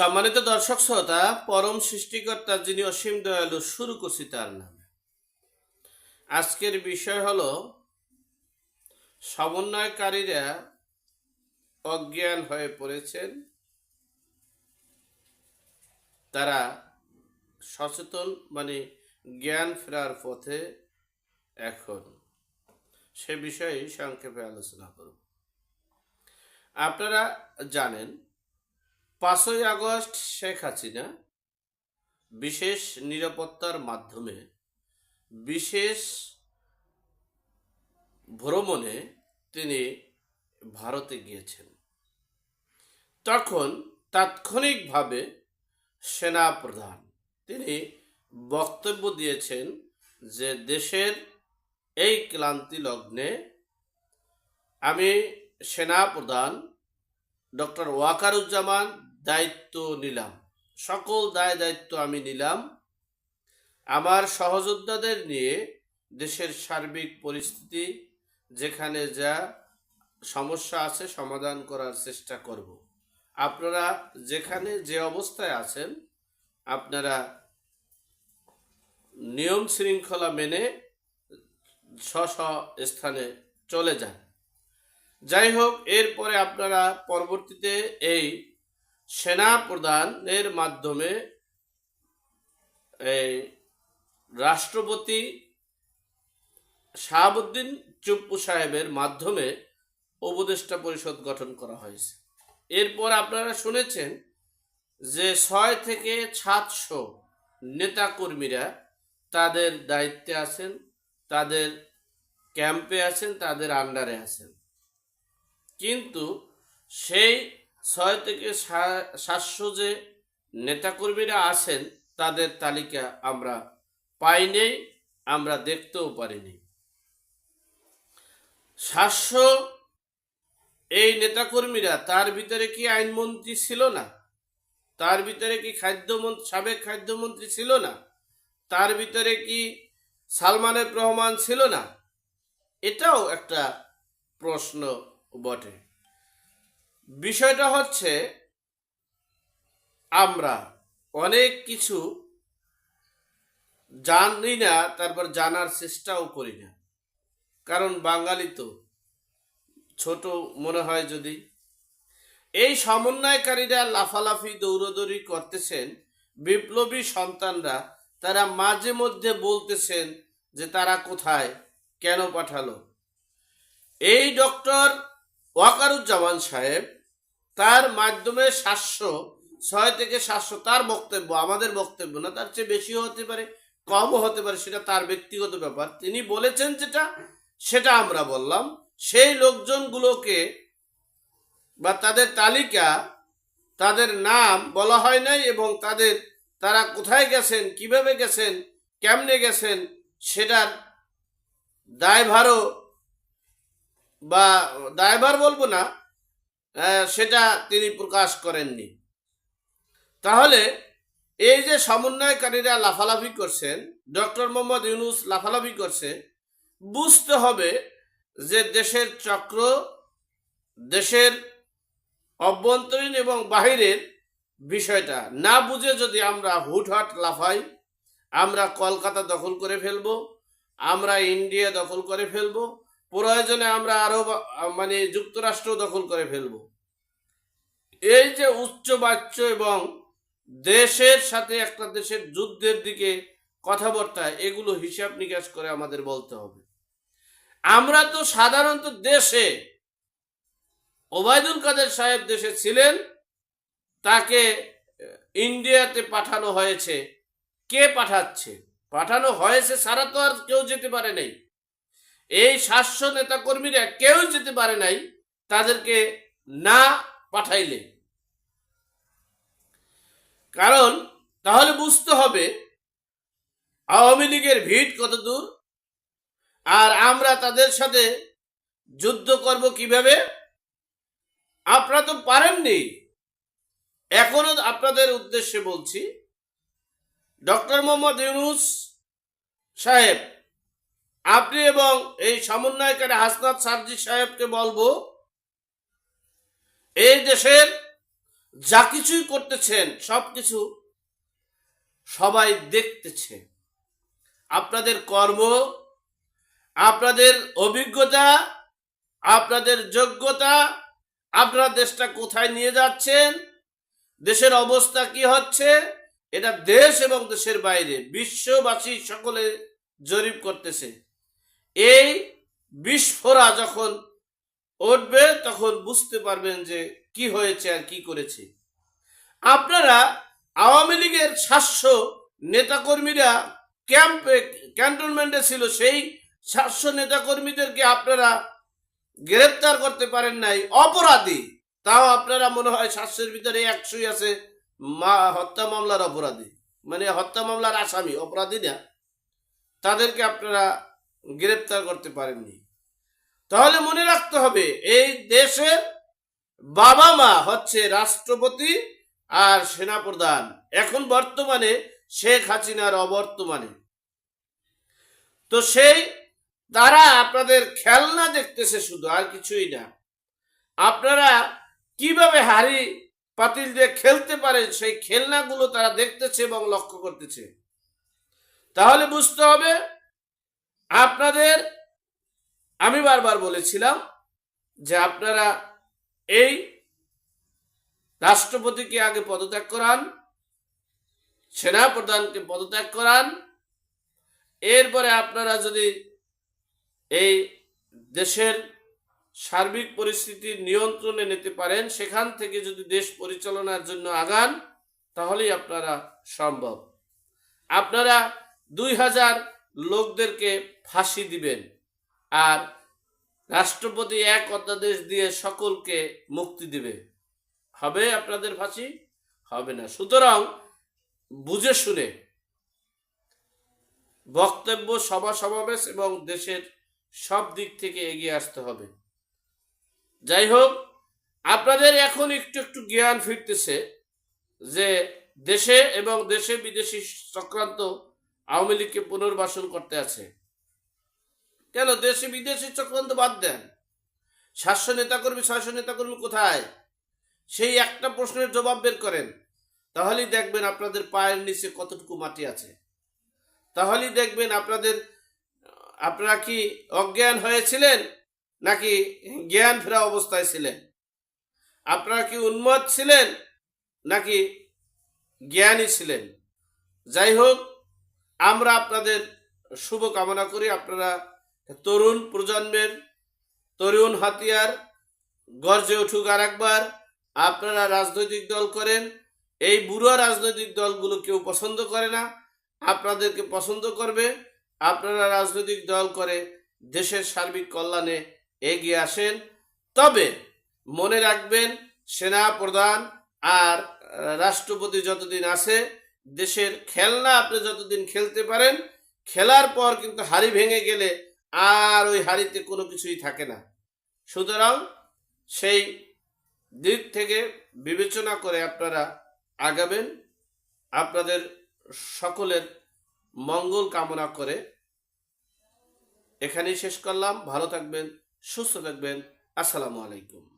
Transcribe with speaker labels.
Speaker 1: সম্মানিত দর্শক শ্রোতা, পরম সৃষ্টিকর্তা যিনি অসীম দয়ালু শুরু করছি তার নামে। আজকের বিষয় হলো, সমন্বয়কারীরা অজ্ঞান হয়ে পড়েছেন। তারা সচেতন মানে জ্ঞান ফেরার পথে এখন। সে বিষয়ে সংক্ষেপে আলোচনা করব। আপনারা জানেন পাঁচই আগস্ট শেখ হাসিনা বিশেষ নিরাপত্তার মাধ্যমে, বিশেষ ভ্রমণে তিনি ভারতে গিয়েছেন। তখন তাৎক্ষণিকভাবে সেনা প্রধান তিনি বক্তব্য দিয়েছেন যে দেশের এই ক্লান্তি লগ্নে আমি সেনা প্রধান ডক্টর ওয়াকারুজ্জামান দায়িত্ব নিলাম। সকল দায় দায়িত্ব আমি নিলাম। আমার সহযোদ্ধাদের নিয়ে দেশের সার্বিক পরিস্থিতি, যেখানে যা সমস্যা আছে সমাধান করার চেষ্টা করব। আপনারা যেখানে যে অবস্থায় আছেন, আপনারা নিয়ম শৃঙ্খলা মেনে স্ব স্থানে চলে যান। যাই হোক, এরপরে আপনারা পরবর্তীতে এই সেনা প্রধানের মাধ্যমে রাষ্ট্রপতি শাহাবুদ্দিন চুপ্পু সাহেবের মাধ্যমে উপদেষ্টা পরিষদ গঠন করা হয়েছে। এরপর আপনারা শুনেছেন যে ছয় থেকে সাতশো নেতাকর্মীরা তাদের দায়িত্বে আছেন, তাদের ক্যাম্পে আছেন, তাদের আন্ডারে আছেন। কিন্তু সেই ছয় থেকে সাতশো যে নেতাকর্মীরা আছেন, তাদের তালিকা আমরা পাইনি, আমরা দেখতেও পারিনি। সাতশো এই নেতাকর্মীরা, তার ভিতরে কি আইনমন্ত্রী ছিল না? তার ভিতরে কি খাদ্যমন্ত্রী, সাবেক খাদ্যমন্ত্রী ছিল না? তার ভিতরে কি সালমানের রহমান ছিল না? এটাও একটা প্রশ্ন বটে। বিষয়টা হচ্ছে আমরা অনেক কিছু জানি না, তারপর জানার চেষ্টাও করি না। কারণ বাঙালি তো, ছোট মনে হয় যদি। এই সমন্বয়কারীরা লাফালাফি, দৌড়দৌড়ি করতেছেন, বিপ্লবী সন্তানরা, তারা মাঝে মধ্যে বলতেছেন যে তারা কোথায়, কেন পাঠালো। এই ডক্টর ওয়াকারুজ্জামান সাহেব তার মাধ্যমে সাতশো, ছয় থেকে সাতশো তার বক্তব্য, আমাদের বক্তব্য না, তার চেয়ে বেশিও হতে পারে, কমও হতে পারে, সেটা তার ব্যক্তিগত ব্যাপার। তিনি বলেছেন যেটা, সেটা আমরা বললাম, সেই লোকজনগুলোকে বা তাদের তালিকা, তাদের নাম বলা হয় নাই এবং তাদের, তারা কোথায় গেছেন, কীভাবে গেছেন, কেমনে গেছেন, সেটার দায়ভারও বা দায়ভার বলব না সেটা তিনি প্রকাশ করেননি। তাহলে এই যে সমন্বয়কারীরা লাফালাফি করছেন, ডক্টর মোহাম্মদ ইউনুস লাফালাফি করছে, বুঝতে হবে যে দেশের চক্র, দেশের অভ্যন্তরীণ এবং বাহিরের বিষয়টা। না বুঝে যদি আমরা হুটহাট লাফাই, আমরা কলকাতা দখল করে ফেলব, আমরা ইন্ডিয়া দখল করে ফেলব প্রয়োজনে আমরা আরও মানে যুক্তরাষ্ট্র দখল করে ফেলব। এই যে উচ্চবাচ্য এবং দেশের সাথে একটা দেশের যুদ্ধের দিকে কথাবার্তা, এগুলো হিসাব নিকাশ করে আমাদের বলতে হবে। আমরা তো সাধারণত দেশে, ওবায়দুল কাদের সাহেব দেশে ছিলেন, তাকে, ইন্ডিয়াতে পাঠানো হয়েছে। কে পাঠাচ্ছে? পাঠানো হয়েছে সারা তো আর কেউ যেতে পারে নাই। এই সাতশো নেতা কর্মীরা কেউ যেতে পারে নাই, তাদেরকে না পাঠাইলে। কারণ, তাহলে বুঝতে হবে, আওয়ামী লীগের ভিড় কত দূর আর আমরা তাদের সাথে যুদ্ধ করব কীভাবে? আপনারা তো পারেননি। এখনও আপনাদের উদ্দেশ্যে বলছি, ডক্টর মোহাম্মদ ইউনুস সাহেব আপনি এবং এই সমন্বয়কারী হাসনাত সারজি সাহেবকে বলব, এই দেশের যা কিছুই করতেছেন সব কিছু সবাই দেখতেছে। আপনাদের কর্ম, আপনাদের অভিজ্ঞতা, আপনাদের যোগ্যতা, আপনারা দেশটা কোথায় নিয়ে যাচ্ছেন, দেশের অবস্থা কি হচ্ছে, এটা দেশ এবং দেশের বাইরে, বিশ্ববাসী সকলে জরিপ করতেছে। এই বিস্ফোরা যখন উঠবে, তখন বুঝতে পারবেন যে কি হয়েছে আর কি করেছে। আপনারা আওয়ামী লীগের সাতশো নেতাকর্মীরা ক্যাম্পে, ক্যান্টনমেন্টে ছিল, সেই সাতশো নেতাকর্মীদেরকে আপনারা গ্রেপ্তার করতে পারেন নাই। অপরাধী, তাও আপনারা মনে হয় সাতশোর ভিতরে একশোই আছে মা, হত্যা মামলার অপরাধী। মানে হত্যা মামলার আসামি, অপরাধী না। তাদেরকে আপনারা গ্রেপ্তার করতে পারেননি। তাহলে মনে রাখতে হবে, এই দেশের বাবা মা হচ্ছে রাষ্ট্রপতি আর সেনাপ্রধান। এখন বর্তমানে শেখ হাসিনার অবর্তমানে। তো সেই তারা আপনাদের খেলনা দেখতেছে শুধু, আর কিছুই না। আপনারা কীভাবে হাড়ি পাতিল দিয়ে খেলতে পারেন, সেই খেলনাগুলো তারা দেখতেছে এবং লক্ষ্য করতেছে। তাহলে বুঝতে হবে আপনাদের, আমি বারবার বলেছিলাম যে আপনারা এই রাষ্ট্রপতিকে আগে পদত্যাগ করান সেনা সেনাপ্রধানকে পদত্যাগ করান, এরপরে আপনারা যদি এই দেশের সার্বিক পরিস্থিতির নিয়ন্ত্রণে নিতে পারেন, সেখান থেকে যদি দেশ পরিচালনার জন্য আগান, তাহলেই আপনারা সম্ভব। আপনারা দুই হাজার লোকদেরকে ফাঁসি দিবেন। আর রাষ্ট্রপতি এক অধ্যাদেশ দিয়ে সকলকে মুক্তি দিবে। হবে আপনাদের ফাঁসি? হবে না। সুতরাং বুঝে শুনে বক্তব্য, সভা সমাবেশ এবং দেশের সব দিক থেকে এগিয়ে আসতে হবে। যাই হোক, আপনাদের এখন একটু একটু জ্ঞান ফিরতেছে যে দেশে এবং দেশে বিদেশি চক্রান্ত আওয়ামী লীগকে পুনর্বাসন করতে আছে। কেন দেশে বিদেশি চক্রান্ত বাদ দেন? সাতশো নেতাকর্মী ছয়শো নেতাকর্মী কোথায়? সেই একটা প্রশ্নের জবাব বের করেন। তাহলেই দেখবেন আপনাদের পায়ের নিচে কতটুকু মাটি আছে। তাহলেই দেখবেন আপনাদের, আপনারা কি অজ্ঞান হয়েছিলেন নাকি জ্ঞান ফেরা অবস্থায় ছিলেন? আপনারা কি উন্মত ছিলেন নাকি জ্ঞানী ছিলেন? যাই হোক, আমরা আপনাদের শুভ কামনা করি। আপনারা তরুণ প্রজন্মের, তরুণ হাতিয়ার, গর্জে উঠুক আর একবার আপনারা রাজনৈতিক দল করেন, এই বুড়ো রাজনৈতিক দলগুলো কেউ পছন্দ করে না, আপনাদেরকে পছন্দ করবে, আপনারা রাজনৈতিক দল করে দেশের সার্বিক কল্যাণে এগিয়ে আসেন। তবে মনে রাখবেন সেনা প্রধান আর রাষ্ট্রপতি যতদিন আছে, দেশের খেলনা আপনি যতদিন খেলতে পারেন, খেলার পর কিন্তু হাড়ি ভেঙে গেলে আর ওই হাড়িতে কোনো কিছুই থাকে না। সুতরাং সেই দিক থেকে বিবেচনা করে আপনারা আগাবেন, আপনাদের সকলের মঙ্গল কামনা করে এখানেই শেষ করলাম। ভালো থাকবেন, সুস্থ থাকবেন। আসসালামু আলাইকুম।